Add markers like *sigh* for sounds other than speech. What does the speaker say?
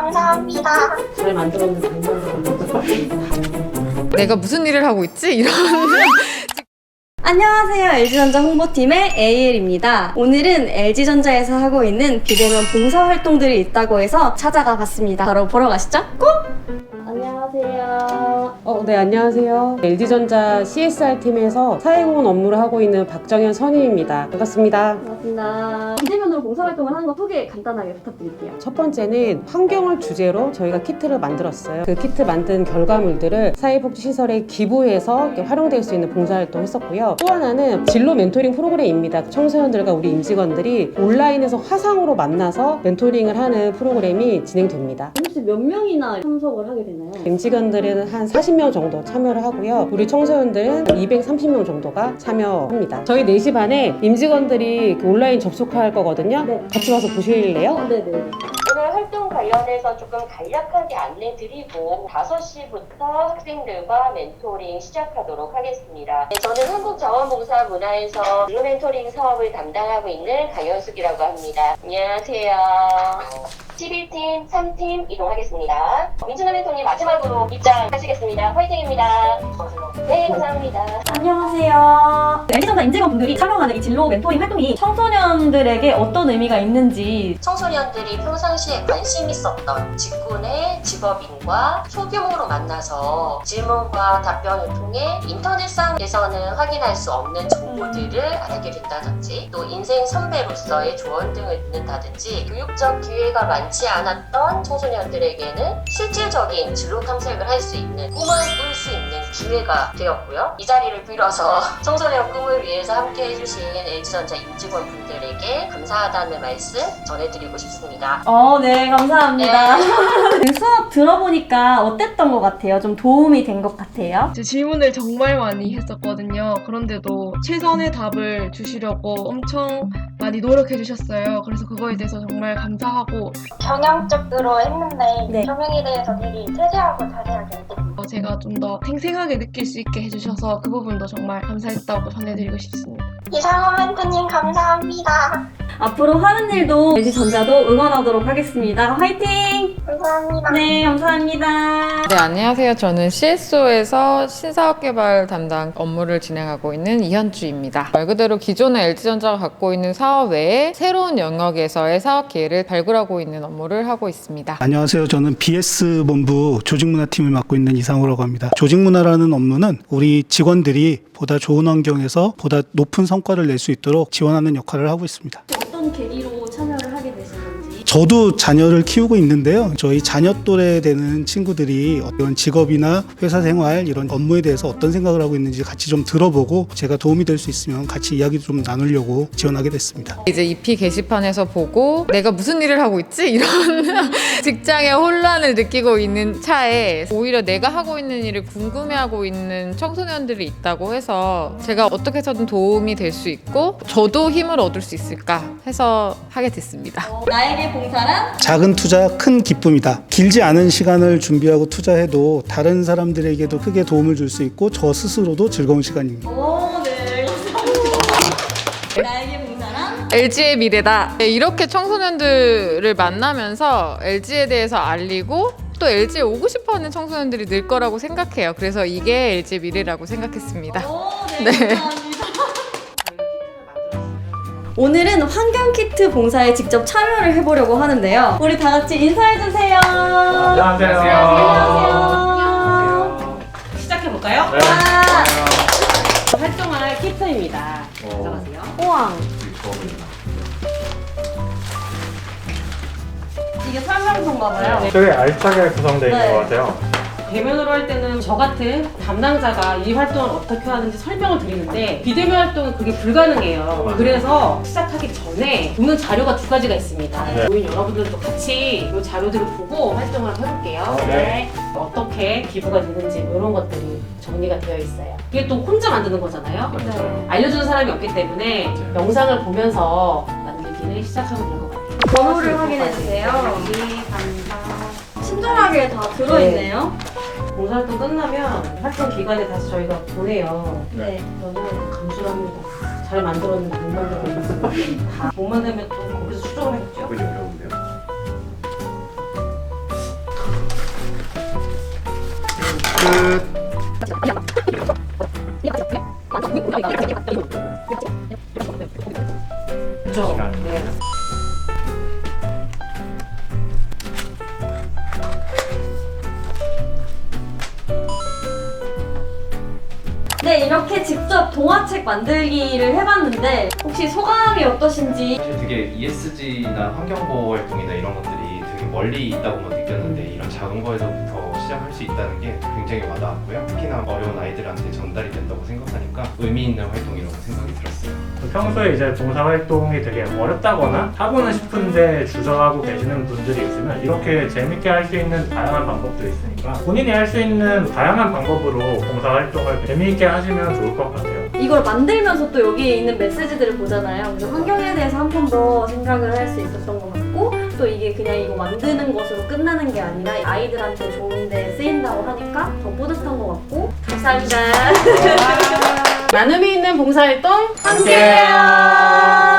감사합니다. 잘 만들었는데 내가 무슨 일을 하고 있지? 이런 안녕하세요. LG전자 홍보팀의 AL입니다. 오늘은 LG전자에서 하고 있는 비대면 봉사 활동들이 있다고 해서 찾아가 봤습니다. 바로 보러 가시죠. 꼭! 안녕하세요. 어, 네, 안녕하세요. LG전자 CSR 팀에서 사회공헌 업무를 하고 있는 박정현 선임입니다. 반갑습니다. 반갑습니다. 비대면으로 봉사 활동을 하는 거 소개 간단하게 부탁드릴게요. 첫 번째는 환경을 주제로 저희가 키트를 만들었어요. 그 키트 만든 결과물들을 사회복지시설에 기부해서 이렇게 활용될 수 있는 봉사활동 했었고요. 또 하나는 진로 멘토링 프로그램입니다. 청소년들과 우리 임직원들이 온라인에서 화상으로 만나서 멘토링을 하는 프로그램이 진행됩니다. 혹시 몇 명이나 참석을 하게 되나요? 임직원들은 한 40명 정도 참여를 하고요. 우리 청소년들은 230명 정도가 참여합니다. 저희 4시 반에 임직원들이 그 온라인 접속할 거거든요. 네. 같이 와서 보실래요? 어, 네네. 관련해서 조금 간략하게 안내 드리고 5시부터 학생들과 멘토링 시작하도록 하겠습니다. 네, 저는 한국자원봉사 문화에서 블루 멘토링 사업을 담당하고 있는 강현숙이라고 합니다. 안녕하세요. 11팀, 3팀 이동하겠습니다. 민준아 멘토님 마지막으로 입장하시겠습니다. 화이팅입니다. 네, 감사합니다. 안녕하세요. LG전자 임직원분들이 참여하는 이 진로 멘토링 활동이 청소년들에게 어떤 의미가 있는지. 청소년들이 평상시에 관심 있었던 직군의 직업인과 소규모로 만나서 질문과 답변을 통해 인터넷상에서는 확인할 수 없는 정보들을 알게 된다든지 또 인생 선배로서의 조언 등을 듣는다든지 교육적 기회가 많지 않았던 청소년들에게는 실질적인 진로 탐색을 할 수 있는 꿈을 꿀 수 있는 기회가 되었고요. 이 자리를 빌어서 *laughs* 청소년 꿈을 위해서 함께 해주신 LG전자 임직원분들에게 감사하다는 말씀 전해드리고 싶습니다. 어, 네, 감사합니다. 그 *laughs* 수업 들어보니까 어땠던 것 같아요? 좀 도움이 된 것 같아요? 제 질문을 정말 많이 했었거든요. 그런데도 최선의 답을 주시려고 엄청 많이 노력해 주셨어요. 그래서 그거에 대해서 정말 감사하고 경영적으로 했는데 네. 조명에 대해서 되게 세세하고 자세하게. 어, 제가 좀 더 생생하게 느낄 수 있게 해주셔서 그 부분도 정말 감사했다고 전해드리고 싶습니다. 이상호 멘토님 감사합니다. 앞으로 하는 일도 LG전자도 응원하도록 하겠습니다. 화이팅! 감사합니다. 네, 감사합니다. 네, 안녕하세요. 저는 CSO에서 신사업 개발 담당 업무를 진행하고 있는 이현주입니다. 말 그대로 기존의 LG전자가 갖고 있는 사업 외에 새로운 영역에서의 사업 기회를 발굴하고 있는 업무를 하고 있습니다. 안녕하세요. 저는 BS 본부 조직문화팀을 맡고 있는 이상호라고 합니다. 조직문화라는 업무는 우리 직원들이 보다 좋은 환경에서 보다 높은 성과를 낼 수 있도록 지원하는 역할을 하고 있습니다. 어떤 계기로 참여를 하게 되신 건지? 저도 자녀를 키우고 있는데요. 저희 자녀 또래 되는 친구들이 이런 직업이나 회사 생활 이런 업무에 대해서 어떤 생각을 하고 있는지 같이 좀 들어보고 제가 도움이 될 수 있으면 같이 이야기 좀 나누려고 지원하게 됐습니다. 이제 EP 게시판에서 보고 내가 무슨 일을 하고 있지? *laughs* 이런 직장의 혼란을 느끼고 있는 차에 오히려 내가 하고 있는 일을 궁금해하고 있는 청소년들이 있다고 해서 제가 어떻게 해서든 도움이 될 수 있고 저도 힘을 얻을 수 있을까 해서 하게 됐습니다. 어, 나에게 봉사란? 작은 투자 큰 기쁨이다. 길지 않은 시간을 준비하고 투자해도 다른 사람들에게도 크게 도움을 줄 수 있고 저 스스로도 즐거운 시간입니다. 오, 네, 감사합니다. 나에게 봉사란? LG의 미래다. 네, 이렇게 청소년들을 만나면서 LG에 대해서 알리고 또 LG에 오고 싶어하는 청소년들이 늘 거라고 생각해요. 그래서 이게 LG의 미래라고 생각했습니다. 오, 네, 감사합니다. 오늘은 환경 키트 봉사에 직접 참여를 해보려고 하는데요. 우리 다 같이 인사해주세요. 안녕하세요. 안녕하세요. 시작해볼까요? 와, 활동할 키트입니다. 가져가세요. 우왕. 이게 설명서인가 봐요. 되게 알차게 구성되어 있는 네. 것 같아요. 대면으로 할 때는 저 같은 담당자가 이 활동을 어떻게 하는지 설명을 드리는데 비대면 활동은 그게 불가능해요. 맞아요. 그래서 시작하기 전에 보는 자료가 두 가지가 있습니다. 네. 모인 여러분들도 같이 이 자료들을 보고 활동을 해볼게요. 네. 어떻게 기부가 되는지 뭐 이런 것들이 정리가 되어 있어요. 이게 또 혼자 만드는 거잖아요. 네. 알려주는 사람이 없기 때문에 영상을 보면서 만들기를 시작하면 될 것 같아요. 번호를 확인해 주세요. 네, 감사. 친절하게 다 들어있네요. 네. 봉사활동 끝나면 활동 기간에 다시 저희가 보내요. 네. 저는 감사합니다. 잘 만들었는데 못 만들었는데 다. 못 만들면 또 거기서 수정을 했죠. 그게 어려운데요. 끝. 그렇죠. 네. 이렇게 직접 동화책 만들기를 해봤는데 혹시 소감이 어떠신지 되게 ESG나 환경보호 활동이나 이런 것들이 되게 멀리 있다고만 느꼈는데 이런 작은 거에서부터 시작할 수 있다는 게 굉장히 와닿았고요. 특히나 어려운 아이들한테 전달이 된다고 생각하니까 의미 있는 활동이라고 생각이 들었어요. 평소에 이제 봉사활동이 되게 어렵다거나 하고는 싶은데 주저하고 계시는 분들이 있으면 이렇게 재밌게 할 수 있는 다양한 방법들이 있으니까 본인이 할 수 있는 다양한 방법으로 봉사활동을 재미있게 하시면 좋을 것 같아요. 이걸 만들면서 또 여기에 있는 메시지들을 보잖아요. 그래서 환경에 대해서 한 번 더 생각을 할 수 있었던 것 같고 또 이게 그냥 이거 만드는 것으로 끝나는 게 아니라 아이들한테 좋은데 쓰인다고 하니까 더 뿌듯한 것 같고 감사합니다. 나눔이 있는 봉사활동 함께해요.